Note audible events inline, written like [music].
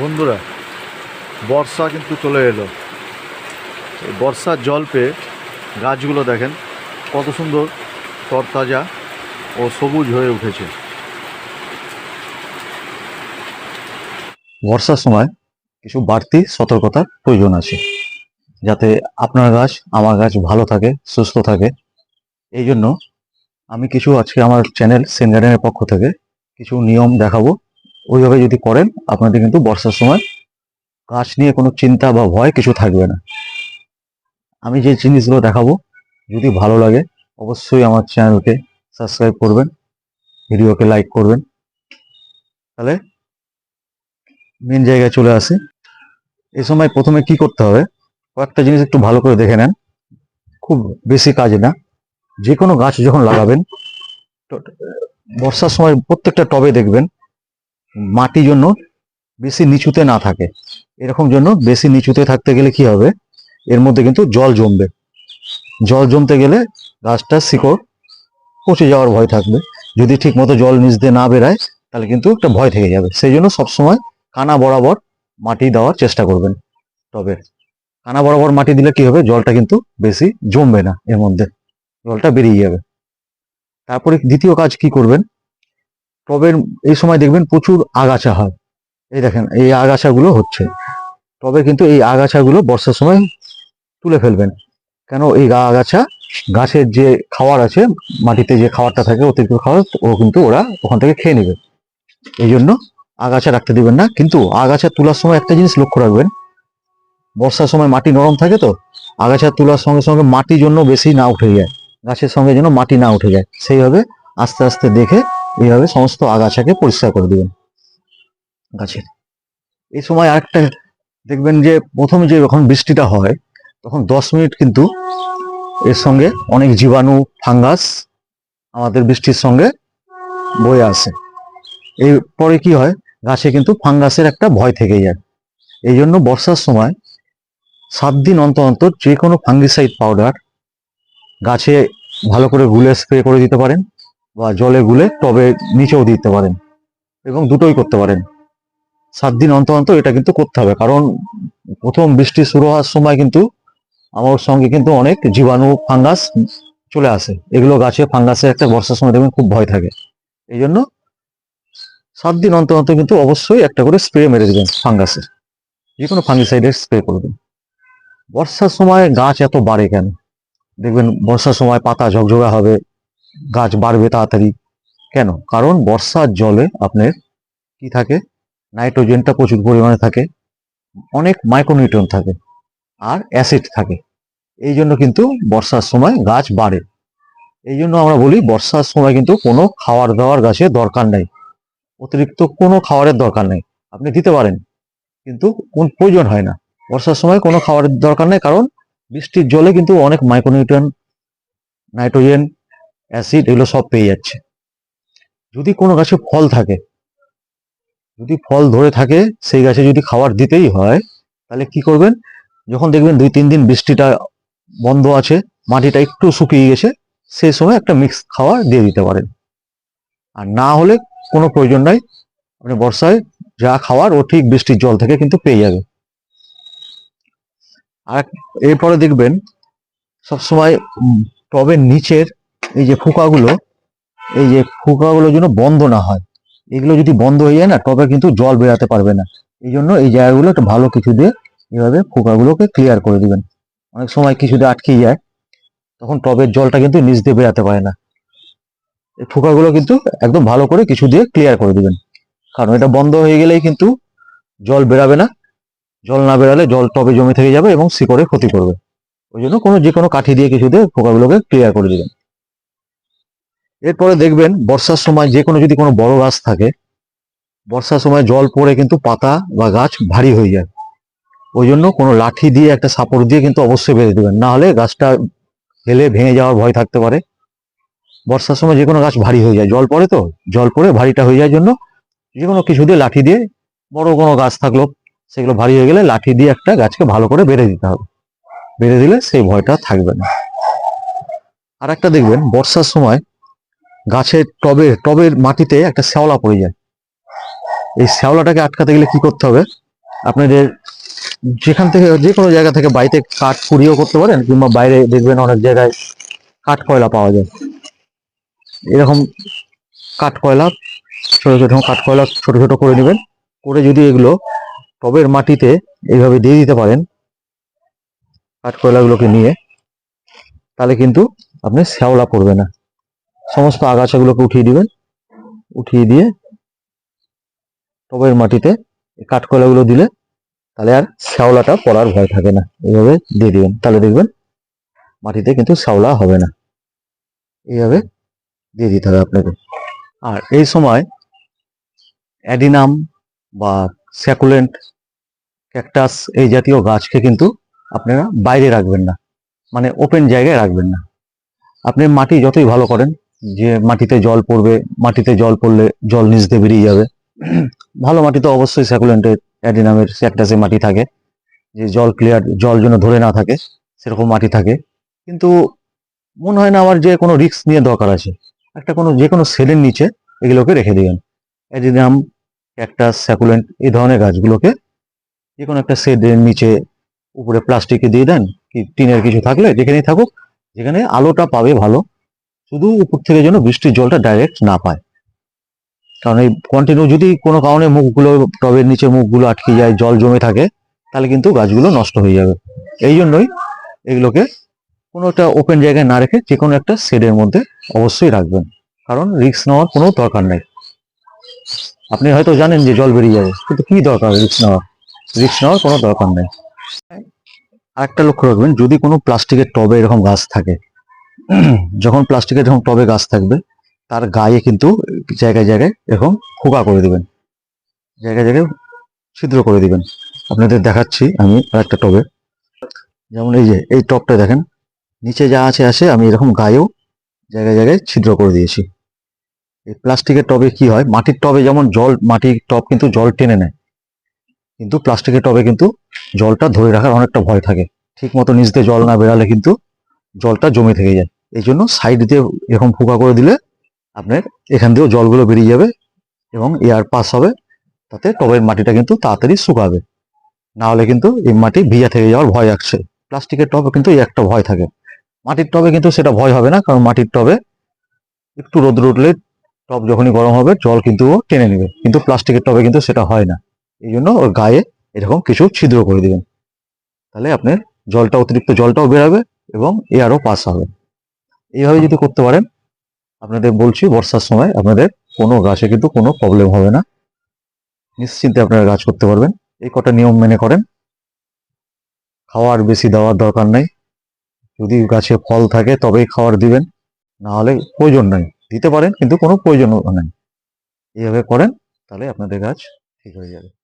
বন্ধুরা, বর্ষা কিন্তু চলে এলো। এই বর্ষার জল পেয়ে গাছগুলো দেখেন, কত সুন্দর তরতাজা ও সবুজ হয়ে উঠেছে। বর্ষার সময় কিছু বাড়তি সতর্কতার প্রয়োজন আছে, যাতে আপনার গাছ, আমার গাছ ভালো থাকে, সুস্থ থাকে। এই জন্য আমি কিছু আজকে আমার চ্যানেল সেন গার্ডেনের পক্ষ থেকে কিছু নিয়ম দেখাবো। ওইভাবে যদি করেন, আপনাদের কিন্তু বর্ষার সময় গাছ নিয়ে কোনো চিন্তা বা ভয় কিছু থাকবে না। আমি যে জিনিসগুলো দেখাবো, যদি ভালো লাগে, অবশ্যই আমার চ্যানেলকে সাবস্ক্রাইব করবেন, ভিডিওকে লাইক করবেন। তাহলে মেন জায়গায় চলে আসি। এই সময় প্রথমে কি করতে হবে? কয়েকটা জিনিস একটু ভালো করে দেখে নেন। খুব বেশি কাজ না। যে কোনো গাছ যখন লাগাবেন, বর্ষার সময় প্রত্যেকটা টবে দেখবেন মাটি জন্য বেশি নিচুতে না থাকে। এরকম জন্য বেশি নিচুতে থাকতে গেলে কি হবে? এর মধ্যে কিন্তু জল জমবে। জল জমতে গেলে গাছটার শিকড় পচে যাওয়ার ভয় থাকবে। যদি ঠিক মতো জল নিচ দিয়ে না বেরায়, তাহলে কিন্তু একটা ভয় থেকে যাবে। সেই জন্য সবসময় কানা বরাবর মাটি দেওয়ার চেষ্টা করবেন। তবে কানা বরাবর মাটি দিলে কি হবে? জলটা কিন্তু বেশি জমবে না এর মধ্যে। জলটা বেরিয়ে যাবে। তারপরে দ্বিতীয় কাজ কি করবেন? টবের এই সময় দেখবেন প্রচুর আগাছা হয়। এই দেখেন, এই আগাছাগুলো হচ্ছে। তবে কিন্তু এই আগাছাগুলো বর্ষার সময় তুলে ফেলবেন। কেন? এই আগাছা গাছের যে খাবার আছে, মাটিতে যে খাবারটা থাকে, অতিরিক্ত খাবার ও কিন্তু ওরা ওখান থেকে খেয়ে নেবে। এই জন্য আগাছা রাখতে দিবেন না। কিন্তু আগাছা তোলার সময় একটা জিনিস লক্ষ্য রাখবেন। বর্ষার সময় মাটি নরম থাকে তো, আগাছা তোলার সঙ্গে সঙ্গে মাটি জন্য বেশি না উঠে যায়, গাছের সঙ্গে যেন মাটি না উঠে যায়, সেইভাবে আস্তে আস্তে দেখে এইভাবে সমস্ত আগাছাকে পরিষ্কার করে দিবেন। গাছের। এই সময় আরেকটা দেখবেন যে প্রথমে যে যখন বৃষ্টিটা হয়, তখন দশ মিনিট কিন্তু এর সঙ্গে অনেক জীবাণু, ফাঙ্গাস আমাদের বৃষ্টির সঙ্গে বয়ে আসে। এরপরে কি হয়, গাছে কিন্তু ফাঙ্গাসের একটা ভয় থেকে যায়। এই জন্য বর্ষার সময় সাত দিন অন্তর অন্তর যে কোনো ফাঙ্গিসাইড পাউডার গাছে ভালো করে গুলে স্প্রে করে দিতে পারেন। বা জলে গুলে টবে নিচেও দিতে পারেন এবং দুটোই করতে পারেন। সাত দিন অন্তর অন্তর এটা কিন্তু করতে হবে, কারণ প্রথম বৃষ্টি শুরু হওয়ার সময় কিন্তু আমার সঙ্গে কিন্তু অনেক জীবাণু, ফাঙ্গাস চলে আসে। এগুলো গাছে ফাঙ্গাসের একটা বর্ষার সময় দেখবেন খুব ভয় থাকে। এই জন্য সাত দিন অন্তর অন্তর কিন্তু অবশ্যই একটা করে স্প্রে মেরে দেবেন ফাঙ্গাসের যে কোনো ফাঙ্গিসাইডের স্প্রে করবেন। বর্ষার সময় গাছ এত বাড়ে কেন? দেখবেন বর্ষার সময় পাতা ঝকঝকা হবে গাছ বাড়বে তাড়াতাড়ি। কেন? কারণ বর্ষার জলে আপনার কি থাকে? নাইট্রোজেনটা প্রচুর পরিমাণে থাকে। অনেক মাইক্রোনিউট্রন থাকে। আর অ্যাসিড থাকে। এই জন্য কিন্তু বর্ষার সময় গাছ বাড়ে। এই জন্য আমরা বলি বর্ষার সময় কিন্তু কোনো খাবার দাওয়ার গাছের দরকার নেই। অতিরিক্ত কোনো খাবারের দরকার নেই। আপনি দিতে পারেন। কিন্তু কোন প্রয়োজন হয় না। বর্ষার সময় কোনো খাবারের দরকার নেই। কারণ বৃষ্টির জলে কিন্তু অনেক মাইক্রোনিউট্রন নাইট্রোজেন অ্যাসিড এগুলো সব পেয়ে যাচ্ছে। যদি কোনো গাছে ফল থাকে, যদি ফল ধরে থাকে, সেই গাছে যদি খাবার দিতেই হয়, তাহলে কি করবেন? যখন দেখবেন দুই, তিন দিন বৃষ্টিটা বন্ধ আছে, মাটিটা একটু শুকিয়ে গেছে, সেই সময় একটা মিক্স খাবার দিয়ে দিতে পারেন। আর না হলে কোনো প্রয়োজন নাই, আপনি বর্ষায় যা খাওয়ার, ও ঠিক বৃষ্টির জল থেকে কিন্তু পেয়ে যাবে আর এরপরে দেখবেন, সবসময় টবের নিচের এই যে ফুকাগুলো, এই যে ফুকাগুলো যেন বন্ধ না হয়। এগুলো যদি বন্ধ হয়ে যায় না টবে কিন্তু জল বেরাতে পারবে না। এই জন্য এই জায়গাগুলো একটু ভালো কিছু দিয়ে এভাবে ফুকাগুলোকে ক্লিয়ার করে দিবেন। অনেক সময় কিছু দিয়ে আটকে যায়, তখন টবের জলটা কিন্তু নিচ দিয়ে বেরাতে পারে না। এই ফুকাগুলো কিন্তু একদম ভালো করে কিছু দিয়ে ক্লিয়ার করে দিবেন। কারণ এটা বন্ধ হয়ে গেলেই কিন্তু জল বেরাবে না। জল না বেরালে জল টবে জমে থেকে যাবে এবং শিকড়ে ক্ষতি করবে। ওই জন্য কোনো যে কোনো কাঠি দিয়ে কিছু দিয়ে পোকাগুলোকে ক্লিয়ার করে দিবেন। এরপরে দেখবেন বর্ষার সময় যে কোনো যদি কোনো বড় গাছ থাকে, বর্ষার সময় জল পড়ে কিন্তু পাতা বা গাছ ভারী হয়ে যায়। ওই জন্য কোনো লাঠি দিয়ে একটা সাপোর্ট দিয়ে কিন্তু অবশ্যই বেঁধে দেবেন। না হলে গাছটা হেলে ভেঙে যাওয়ার ভয় থাকতে পারে। বর্ষার সময় যে কোনো গাছ ভারী হয়ে যায়। জল পড়ে তো, জল পড়ে ভারীটা হয়ে যাওয়ার জন্য যে কোনো কিছু দিয়ে লাঠি দিয়ে বড় কোনো গাছ থাকল, সেগুলো ভারী হয়ে গেলে লাঠি দিয়ে একটা গাছকে ভালো করে বেঁধে দিতে হবে। বেঁধে দিলে সেই ভয়টা থাকবে না। আর একটা দেখবেন, বর্ষার সময় গাছের টবে টবের মাটিতে একটা শ্যাওলা পড়ে যায়। এই শ্যাওলাটাকে আটকাতে গেলে কি করতে হবে? আপনাদের যেখান থেকে, যে কোনো জায়গা থেকে বাড়িতে কাঠ কুড়িও করতে পারেন, কিংবা বাইরে দেখবেন অনেক জায়গায় কাঠ কয়লা পাওয়া যায়। এরকম কাঠ কয়লা, ছোট ছোট কাঠ কয়লা ছোট ছোট করে নেবেন। করে যদি এগুলো টবের মাটিতে এইভাবে দিয়ে দিতে পারেন, কাঠ কয়লাগুলোকে নিয়ে, তাহলে কিন্তু আপনি শ্যাওলা পড়বে না। সমস্ত আগাছাগুলোকে উঠিয়ে দিবেন। উঠিয়ে দিয়ে টবের মাটিতে কাঠকলাগুলো দিলে তাহলে আর শ্যাওলাটা পড়ার ভয় থাকে না। এইভাবে দিয়ে দিবেন। তাহলে দেখবেন মাটিতে কিন্তু শ্যাওলা হবে না। এইভাবে দিয়ে দিতে হবে আপনাকে। আর এই সময় অ্যাডিনাম বা স্যাকুলেন্ট ক্যাকটাস এই জাতীয় গাছকে কিন্তু আপনারা বাইরে রাখবেন না। মানে ওপেন জায়গায় রাখবেন না। আপনি মাটি যতই ভালো করেন যে মাটিতে জল পড়বে, মাটিতে জল পড়লে জল নিচ দিয়ে বেরিয়ে যাবে। ভালো মাটি তো অবশ্যই স্যাকুলেন্টের অ্যাডিনামের ক্যাকটাসে মাটি থাকে। যে জল ক্লিয়ার জল যেন ধরে না থাকে, সেরকম মাটি থাকে। কিন্তু মনে হয় না আমার যে কোনো রিস্ক নিয়ে দরকার আছে। একটা কোনো, যে কোনো সেলের নিচে এগুলোকে রেখে দিবেন। অ্যাডিনাম ক্যাকটাস স্যাকুলেন্ট এই ধরনের গাছগুলোকে যে কোনো একটা সেডের নিচে উপরে প্লাস্টিকে দিয়ে দেন, কি টিনের কিছু থাকলে যেখানেই থাকুক, যেখানে আলোটা পাবে ভালো। শুধু উপর থেকে যেন বৃষ্টির জলটা ডাইরেক্ট না পায়। কারণ এই কন্টিনিউ যদি কোনো কারণে মুখগুলো টবের নিচে মুখগুলো আটকে যায়, জল জমে থাকে, তাহলে কিন্তু গাছগুলো নষ্ট হয়ে যাবে। এই জন্যই এগুলোকে কোনো একটা ওপেন জায়গায় না রেখে যে কোনো একটা শেডের মধ্যে অবশ্যই রাখবেন। কারণ রিস্ক নেওয়ার কোনো দরকার নেই। আপনি হয়তো জানেন যে জল বেরিয়ে যাবে, কিন্তু কি দরকার রিস্ক নেওয়ার? রিস্ক নেওয়ার কোনো দরকার নেই। আরেকটা লক্ষ্য রাখবেন, যদি কোনো প্লাস্টিকের টবে এরকম গাছ থাকে [clears throat] যখন প্লাস্টিকের যখন টবে গাছ থাকবে, তার গায়ে কিন্তু জায়গায় জায়গায় এরকম খোকা করে দিবেন। জায়গায় জায়গায় ছিদ্র করে দিবেন। আপনাদের দেখাচ্ছি আমি আরেকটা টবে। যেমন এই যে, এই টবটা দেখেন, নিচে যা আছে আসে আমি এরকম গায়েও জায়গায় জায়গায় ছিদ্র করে দিয়েছি। এই প্লাস্টিকের টবে কি হয়, মাটির টবে যেমন জল, মাটির টব কিন্তু জল টেনে নেয়, কিন্তু প্লাস্টিকের টবে কিন্তু জলটা ধরে রাখার অনেকটা ভয় থাকে। ঠিক মতো নিচ দিয়ে জল না বেরালে কিন্তু জলটা জমে থেকে যায়। এই জন্য সাইড দিয়ে এরকম ফুকা করে দিলে আপনার এখান দিয়েও জলগুলো বেরিয়ে যাবে এবং এয়ার পাস হবে। তাতে টবের মাটিটা কিন্তু তাড়াতাড়ি শুকাবে। না হলে কিন্তু এই মাটি ভিজা থেকে যাওয়ার ভয় আছে প্লাস্টিকের টবে কিন্তু এই একটা ভয় থাকে। মাটির টবে কিন্তু সেটা ভয় হবে না, কারণ মাটির টবে একটু রোদ উঠলে টব যখনই গরম হবে, জল কিন্তু ও টেনে নেবে। কিন্তু প্লাস্টিকের টবে কিন্তু সেটা হয় না। এই জন্য ওর গায়ে এরকম কিছু ছিদ্র করে দিবেন। তাহলে আপনার জলটা, অতিরিক্ত জলটাও বেরাবে এবং এয়ারও পাস হবে। এইভাবে যদি করতে পারেন, আপনাদের বলছি, বর্ষার সময় আপনাদের কোনো গাছে কিন্তু কোনো প্রবলেম হবে না। নিশ্চিন্তে আপনারা গাছ করতে পারবেন। এই কটা নিয়ম মেনে করেন। খাওয়ার বেশি দেওয়ার দরকার নেই। যদি গাছে ফল থাকে তবেই খাওয়ার দিবেন। না হলে প্রয়োজন নাই। দিতে পারেন, কিন্তু কোনো প্রয়োজন নেই। এইভাবে করেন, তাহলে আপনাদের গাছ ঠিক হয়ে যাবে।